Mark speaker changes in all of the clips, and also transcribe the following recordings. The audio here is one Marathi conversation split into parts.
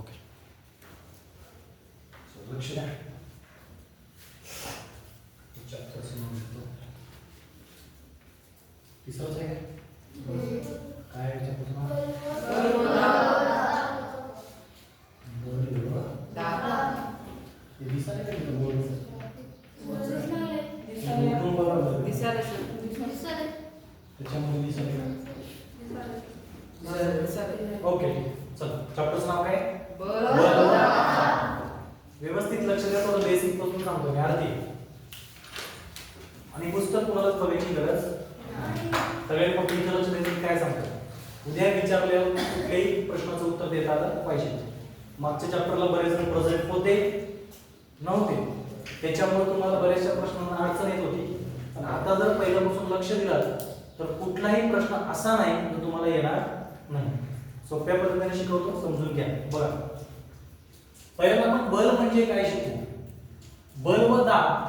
Speaker 1: ओके लक्ष द्या चॅप्टरचं नाव घेतो तिसरंच आहे काय काय आहे चॅप्टरचं नाव बोल हे दिसायला काय इथं बोल बोलून बघा त्याच्यामुळे दिसायला ओके चल चॅप्टरचं नाव काय व्यवस्थित लक्ष द्या थोडं बेसिकपासून सांगतो मी अर्धी आणि पुस्तक कुणालाच हवेची गरज सगळे फक्त लक्ष द्यायचं काय सांगतो उद्या विचारल्यावर कुठल्याही प्रश्नाचं उत्तर देता आलं पाहिजे. मागच्या चॅप्टरला बरेच जण प्रेझेंट होते नव्हते. त्याच्यामुळे तुम्हाला बऱ्याचशा प्रश्नांना अडचण येत होती. पण आता जर पहिल्यापासून लक्ष दिलं तर कुठलाही प्रश्न असा नाही जो तुम्हाला येणार नाही. सोप्या पद्धतीने शिकवतो समजून घ्या. बघा. पहिल्यांदा आपण बल म्हणजे काय शिकू? बल व दाब.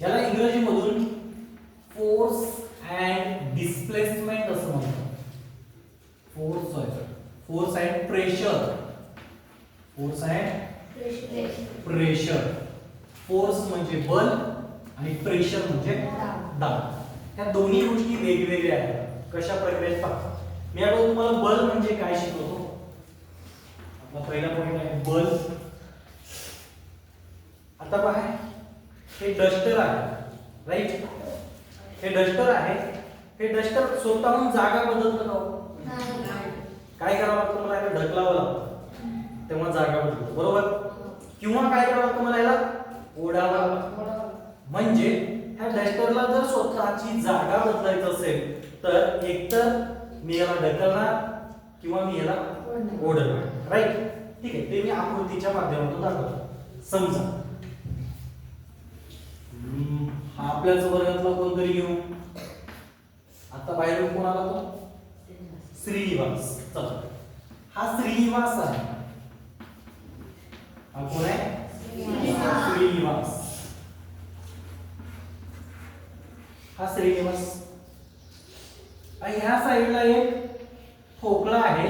Speaker 1: याला इंग्रजीमधून फोर्स अँड डिस्प्लेसमेंट असं म्हणतात. Force force and pressure force and pressure force म्हणजे बल आणि प्रेशर म्हणजे दाब. ह्या दोन्ही गोष्टी वेगवेगळ्या आहेत. कशा प्रकारे? पाहतात मी आता तुम्हाला बल म्हणजे काय शिकवतो? मग पहिला पॉईंट आहे बल. आता पहा हे डस्टर आहे राईट हे डस्टर आहे हे डस्टर स्वतःहून जागा बदलतं का हो? काय करावं लागतं मला याला ढकलावं लागतं. तेव्हा जागा बदलतो बरोबर? किंवा काय करावं लागतं मला याला? ओढावं लागतं. म्हणजे ह्या डस्टरला जर स्वतःची जागा बदलायचं असेल तर एकतर मी याला ढकलणार किंवा मी याला ओढणार राईट ठीक आहे. ते मी आकृतीच्या माध्यमातून दाखवतो. समजा. हा आपल्याच वर्गातला कोणतरी घेऊ. आता बाहेरून कोण आला तो? श्रीनिवास. चला. हा श्रीनिवास आहे. हा कोण आहे? श्रीनिवास. हा श्रीनिवास. आणि ह्या साईडला एक ठोकळा आहे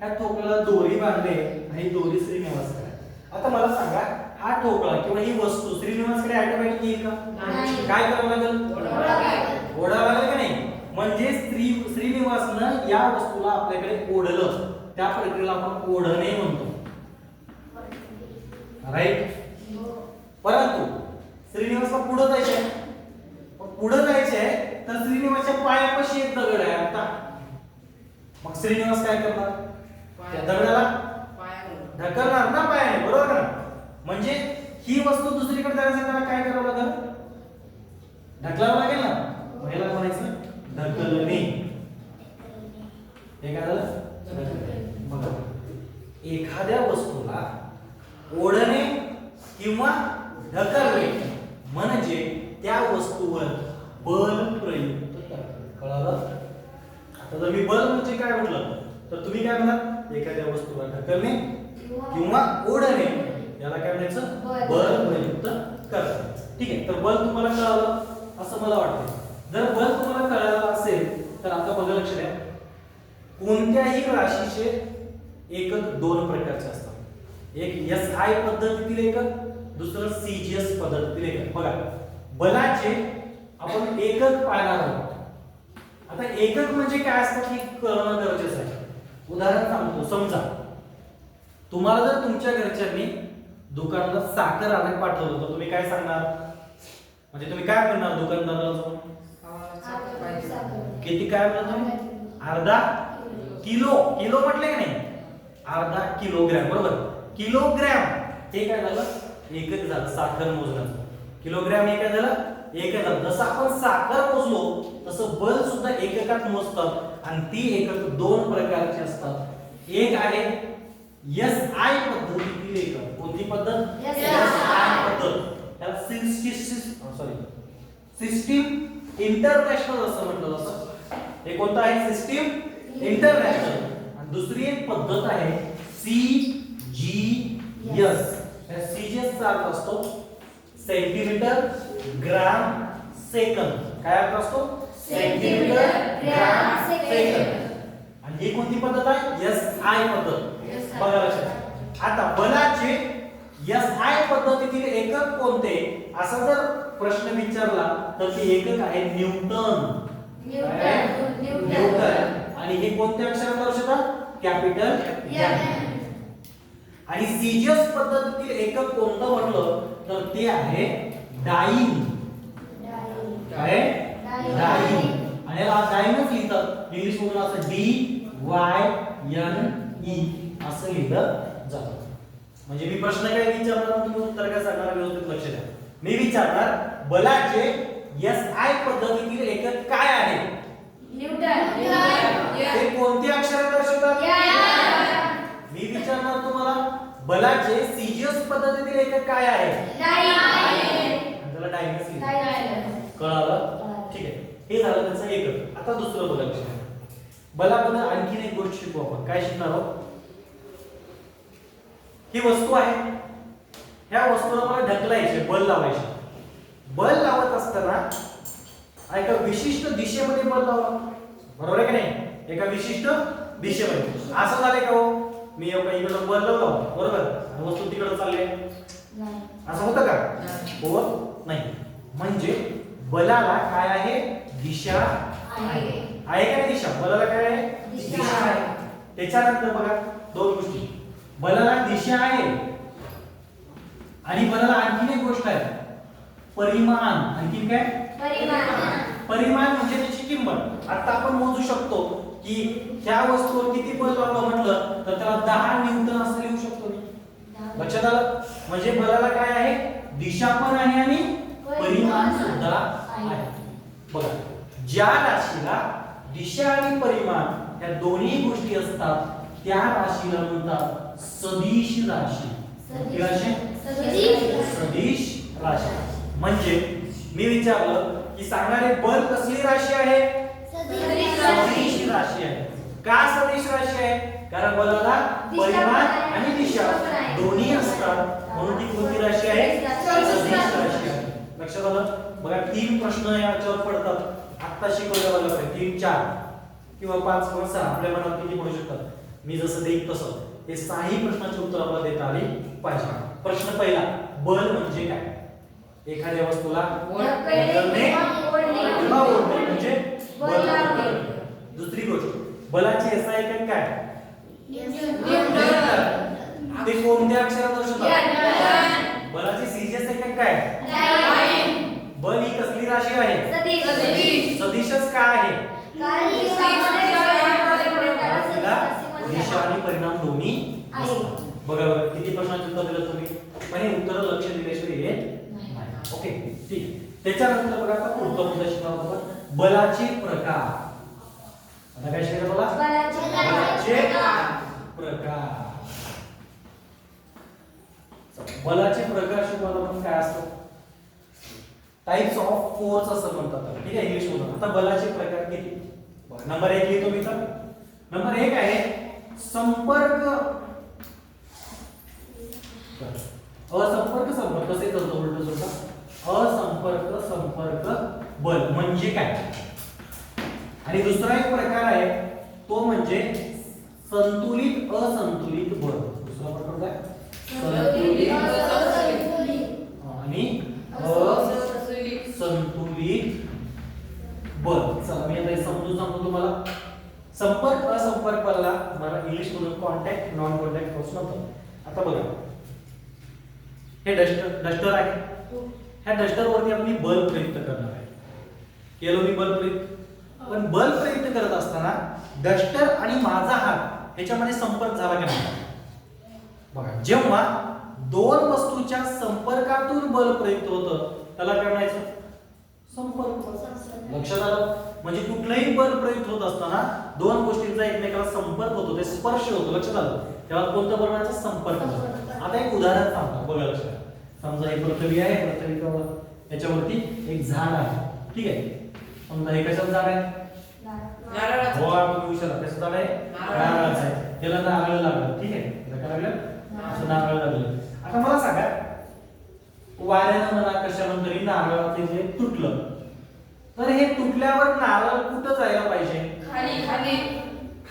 Speaker 1: ह्या ठोकळ्याला दोरी बांधले आणि ही दोरी श्रीनिवासकडे आहे. आता मला सांगा हा ठोकळा किंवा ही वस्तू श्रीनिवासकडे ऑटोमॅटिक येईल का. काय करावं लागेल? ओढावं लागेल की नाही? म्हणजे श्री श्रीनिवासनं या वस्तूला आपल्याकडे ओढलं. त्या प्रक्रियेला आपण ओढणे म्हणतो राईट परंतु श्रीनिवासला पुढे जायचे पुढे जायचे तर श्रीनिवासच्या पायापाशी एक दगड आहे आता मग श्रीनिवास काय करणार? त्या दगडाला? ढकलणार ना पायाने बरोबर ना? म्हणजे ही वस्तू दुसरीकडे जाण्यासाठी त्याला काय करावं लागेल? ढकलावं लागेल ना? मग म्हणायचं ढकलणे. हे काय झालं ढकलणे. बघा एखाद्या वस्तूला ओढणे किंवा ढकलणे म्हणजे त्या वस्तूवर बल प्रयुक्त करणे कळालं आता जर मी बल म्हणजे काय म्हटलं तर तुम्ही काय म्हणाल एखाद्या वस्तूला ढकलणे किंवा ओढणे. याला काय म्हणायचं?
Speaker 2: बल.
Speaker 1: प्रयुक्त करणे. ठीक आहे तर बल तुम्हाला कळालं असं मला वाटतं जर बल तुम्हाला कळालं असेल तर आता बघा लक्ष द्या. कोणत्याही राशीचे एकक दोन प्रकारचे असतात. एक एस आय पद्धतीतील एकक दुसरं सीजीएस पद्धतीतील एकक. बघा बलाचे आपण एकक पाहणार आहोत. आता एकक म्हणजे काय असतं हे कळणं गरजेचं आहे. उदाहरण सांगतो समजा. तुम्हाला जर तुमच्या घरच्यांनी दुकानाला साखर आणायला पाठवलं तर तुम्ही काय सांगणार? म्हणजे तुम्ही काय म्हणणार दुकानदाराला? जाऊन किती काय म्हणत तुम्ही? अर्धा किलो. किलो म्हटले की नाही? अर्धा किलोग्रॅम बरोबर? किलोग्रॅम. हे काय झालं? एकच झालं साखर मोजण्याचं किलोग्रॅम हे काय झालं? एक झालं. जसं आपण साखर मोजलो तसं बल सुद्धा एककात मोजतात आणि ती एकक दोन प्रकारची असतात. एक आहे एस आय पद्धतीतील एकक कोणती पद्धत?
Speaker 2: SI
Speaker 1: पद्धत. त्याला सॉरी सिस्टीम इंटरनॅशनल असं म्हटलं जातं. हे कोणतं आहे? सिस्टीम इंटरनॅशनल आणि दुसरी एक पद्धत आहे C G S C G S चा अर्थ असतो सेंटीमीटर ग्राम सेकंद काय अर्थ असतो?
Speaker 2: Centimetre, gram, second.
Speaker 1: आणि ही कोणती पद्धत आहे? एस आय पद्धत. बघा लक्षात. आता बलाचे एस आय पद्धतीतील एकक कोणते? असा जर प्रश्न विचारला तर ते एकक आहे न्यूटन? न्यूटन. आणि हे कोणत्या अक्षरात दर्शवतात कॅपिटल आणि सीजियस पद्धतीतील एकक कोणतं म्हटलं तर ते आहे डाईन काय डाईन आणि याला डाईनच लिहितात. इंग्लिश मधून असं डी वाय एन ई असं लिहिलं जातं. म्हणजे मी प्रश्न काय विचारणार तुम्ही उत्तर काय सांगणार? व्यवस्थित लक्ष द्या. मी विचारणार बलाचे एस आय पद्धतीतील एकक काय आहे? ते कोणते अक्षर दर्शवतात? मी विचारणार तुम्हाला बलाचे सीजियस पद्धतीतील एकक काय आहे? त्याला डायनस कळालं? ठीक आहे. हे झालं त्याचं एकक. आता दुसरं बघा. बलाबद्दल आणखीन एक गोष्ट शिकू आपण. काय शिकणार आहोत? ही वस्तू आहे. ह्या वस्तूला मला ढकलायचे बल लावायचे बल लावत असताना एका विशिष्ट दिशेमध्ये बल लावा. बरोबर आहे की नाही? एका विशिष्ट दिशेमध्ये. असं झालंय का हो? मी एका इकडं बल लावला बरोबर? वस्तू तिकडे चालली आहे. असं होतं का? होत नाही. म्हणजे बलाला काय आहे? दिशा आहे. का नाही दिशा? बलाला काय आहे?
Speaker 2: दिशा
Speaker 1: आहे. त्याच्यानंतर बघा दोन गोष्टी. बलाला दिशा आहे. आणि बलाला आणखीन एक गोष्ट आहे. परिमाण. आणखीन काय? परिमाण. म्हणजे त्याची किंमत. आता आपण मोजू शकतो की ह्या वस्तूवर किती बल लावलं म्हटलं तर त्याला दहा न्यूटन असं लिहू शकतो मी. लक्षात आलं? म्हणजे बलाला काय आहे? दिशा पण आहे आणि परिमाण सुद्धा आहे. बघा ज्या राशीला दिशा आणि परिमाण या दोन्ही गोष्टी असतात त्या राशीला म्हणतात सदिश राशी. कोणती राशी. सदिश राशी. म्हणजे मी विचारलं की सांगणारे बल कसली राशी आहे? सदिश राशी. आहे. का सदिश राशी आहे? कारण बलाला परिमाण आणि दिशा दोन्ही असतात. म्हणून ती कोणती राशी आहे? सदिश राशी. आहे. लक्षात आलं? बघा तीन प्रश्न याच्यावर पडतात. आता शिकवल्या मला. पाहिजे तीन चार किंवा पाच किंवा सहा. आपल्या मनात किती पडू शकतात? मी जसं देईन तसं. हे सहाही प्रश्नाचे उत्तर आपल्याला देता आली पाहिजे. प्रश्न पहिला बल म्हणजे काय? एखाद्या वस्तूला ओढणे. म्हणजे बल. दुसरी गोष्ट बलाची एसआय एकक काय? ते कोणत्या अक्षरात दर्शवतात बलाची सीजीएस एकक काय? बल ही कसली राशी आहे? सदिशच काय आहे तिला दिशा आणि परिणाम दोन्ही असतात. बघा बघा किती प्रश्नांची उत्तर दिलं तुम्ही पण हे उत्तर लक्ष दिल्याशिवाय येत नाही. ओके ठीक. त्याच्यानंतर बघा आता पुढचा मुद्दा शिकणार आपण बलाचे प्रकार. आता काय शिकायचं बघा बलाचे प्रकार. बलाचे प्रकार शिकवायला आपण काय असतात टाइप्स ऑफ फोर्स असं म्हणतात. ठीक आहे इंग्लिश मधून. आता बलाचे प्रकार किती? बघा, नंबर एक लिहितो मी तर. नंबर एक आहे संपर्क. असंपर्क संपर्क. कसे करतो उलट सुद्धा असंपर्क संपर्क बल म्हणजे काय? आणि दुसरा एक प्रकार आहे तो म्हणजे संतुलित असंतुलित बल. दुसरा प्रकार काय? संतुलित आणि असंतुलित. बल. चला मी आता समजून सांगतो तुम्हाला. संपर्क असंपर्क बलला मला इंग्लिश मधून कॉन्टॅक्ट नॉन कॉन्टॅक्ट म्हणतात आता बघा. हे डस्टर डस्टर आहे. ह्या डस्टर वरती आपण बल प्रयुक्त करणार आहे. केलो मी बल प्रयुक्त पण बल प्रयुक्त करत असताना डस्टर आणि माझा हात ह्याच्यामध्ये संपर्क झाला की नाही? बघा जेव्हा दोन वस्तूच्या संपर्कातून बल प्रयुक्त होतं त्याला काय म्हणायचं? संपर्क. लक्षात आलं? म्हणजे कुठलंही बल प्रयुक्त होत असताना दोन गोष्टींचा एकमेकाला संपर्क होतो ते स्पर्श होतो. लक्षात आलं? तेव्हा कोणत्या म्हणायचं संपर्क. आता एक उदाहरण सांगतो बघा लक्षात. समजा एक पृथ्वी आहे पृथ्वीवर याच्यावरती एक झाड आहे. ठीक आहे? समजा हे कशाचं झाड आहे? हो आपण विचारा कसं झाड आहे? नारळाचं. आहे. त्याला नारळ लागलं. ठीक आहे? त्याला काय लागलं? असं नारळ लागलं. आता मला सांगा वाऱ्यानं म्हणा कशानं तरी नारळाचे जे तुटलं. तर हे तुटल्यावर नारळ कुठं जायला पाहिजे?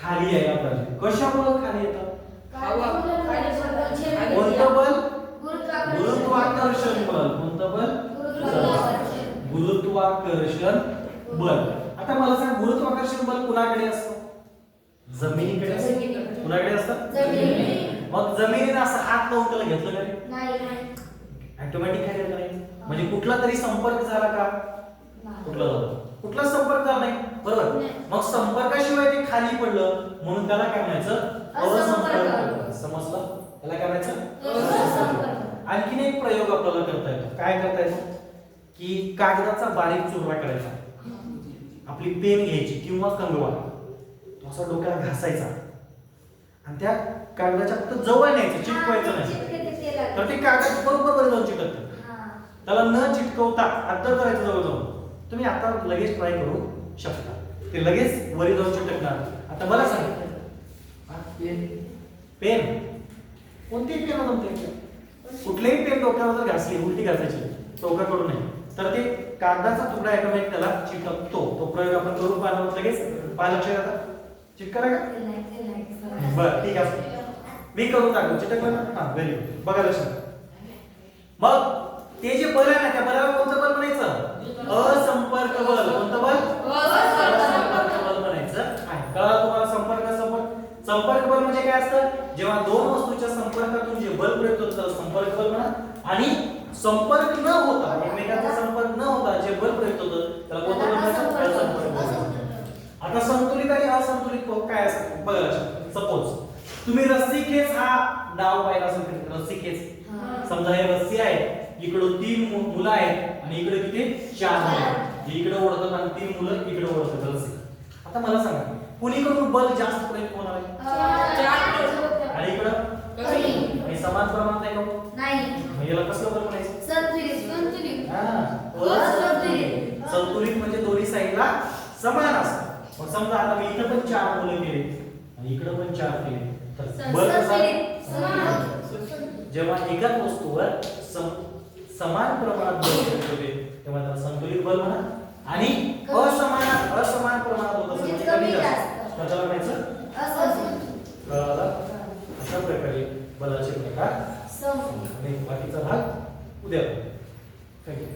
Speaker 1: खाली यायला पाहिजे. कशामुळे खाली येतं बल आता मला सांग गुरुत्वाकर्षण बल कुणाकडे असतं जमिनीकडे असतं
Speaker 2: जमिनीकडे.
Speaker 1: कुणाकडे असतं जमिनीने असं हात लावून त्याला घेतलं का रे?
Speaker 2: नाही नाही.
Speaker 1: ऑटोमॅटिक काय झालं नाही? म्हणजे कुठला तरी संपर्क झाला का? कुठला झाला? कुठला संपर्क झाला नाही? बरोबर. मग संपर्काशिवाय ते खाली पडलं म्हणून त्याला काय म्हणायचं?
Speaker 2: असंपर्क.
Speaker 1: समजलं? त्याला काय म्हणायचं. आणखीन एक प्रयोग आपल्याला करता येतो. काय करता येतो? की कागदाचा बारीक चुरवा करायचा. आपली पेन घ्यायची किंवा कंगवा. तो असा डोक्याला घासायचा. आणि त्या कागदाच्या फक्त जवळ न्यायचं चिटकवायचं नाही. तर ते कागद बरोबर वर जाऊन चिटकते.
Speaker 2: हा.
Speaker 1: त्याला न चिटकवता अद्दल करायचं जवळ जाऊन. तुम्ही आता लगेच ट्राय करू शकता. ते लगेच वरी जाऊन चिटकणार. आता मला सांग. पेन. पेन. कोणतीही पेन जमते कुठलेही पेन डोक्यावर जर घासली उलटी घासायची टोकाकडून नाही. तर ते कागदाचा तुकडा एकामेक त्याला चिटकतो. तो प्रयोग आपण करू पाहणार लगेच. पाहा लक्षात आता. चिटकला का. बरं ठीक आहे. मी करून दाखवतो चिटकलं ना हा व्हेरी गुड बघा लक्षात. मग ते जे बल आहे ना त्या बलाला कोणतं बल म्हणायचं? असंपर्क बल कोणतं बल? असंपर्क बल म्हणायचं आहे. कळा तुम्हाला संपर्क संपर्क संपर्क बल म्हणजे काय असतं? जेव्हा दोन वस्तूच्या संपर्कातून जे बल प्रयुक्त होतं संपर्क बल म्हणा. आणि संपर्क न होता एकमेकांचा संपर्क न होता जे बल प्रयुक्त होतं त्याला कोणतं बल म्हणायचं? असंपर्क बल आता संतुलित आणि असंतुलित काय असतं? बघा लक्षात. सपोज तुम्ही रस्सीखेच हा डाव पाहिला असेल कधी, रस्सीखेच
Speaker 2: हा.
Speaker 1: समजा हे रस्सी आहे इकडून तीन मुलं आहेत आणि इकडे किती? चार मुलं आहेत. हे इकडे ओढतात आणि तीन मुलं इकडे ओढतात रस्सी. आता मला सांगा कुणीकडून बल जास्त प्रयोग होणार आहे? आणि इकडं? समान प्रमाणात आहे का
Speaker 2: नाही.
Speaker 1: मग याला कसलं बल म्हणायचं?
Speaker 2: संतुलित
Speaker 1: हा. संतुलित. म्हणजे दोन्ही साईडला समान असतं. समजा आता मी इथं पण चार मुलं केले. आणि इकडे पण चार केले तर बल कसा जेव्हा एकाच वस्तूवर समान प्रमाणात बल होते म्हणजे तेव्हा त्याला संतुलित बल म्हणा आणि असमान असमान प्रमाणात होत असं
Speaker 2: म्हणजे
Speaker 1: कमी जास्त. त्याला म्हणायचं बळाला अशा प्रकारे बलाचे प्रकार आणि बाकीचा भाग उद्या. थँक्यू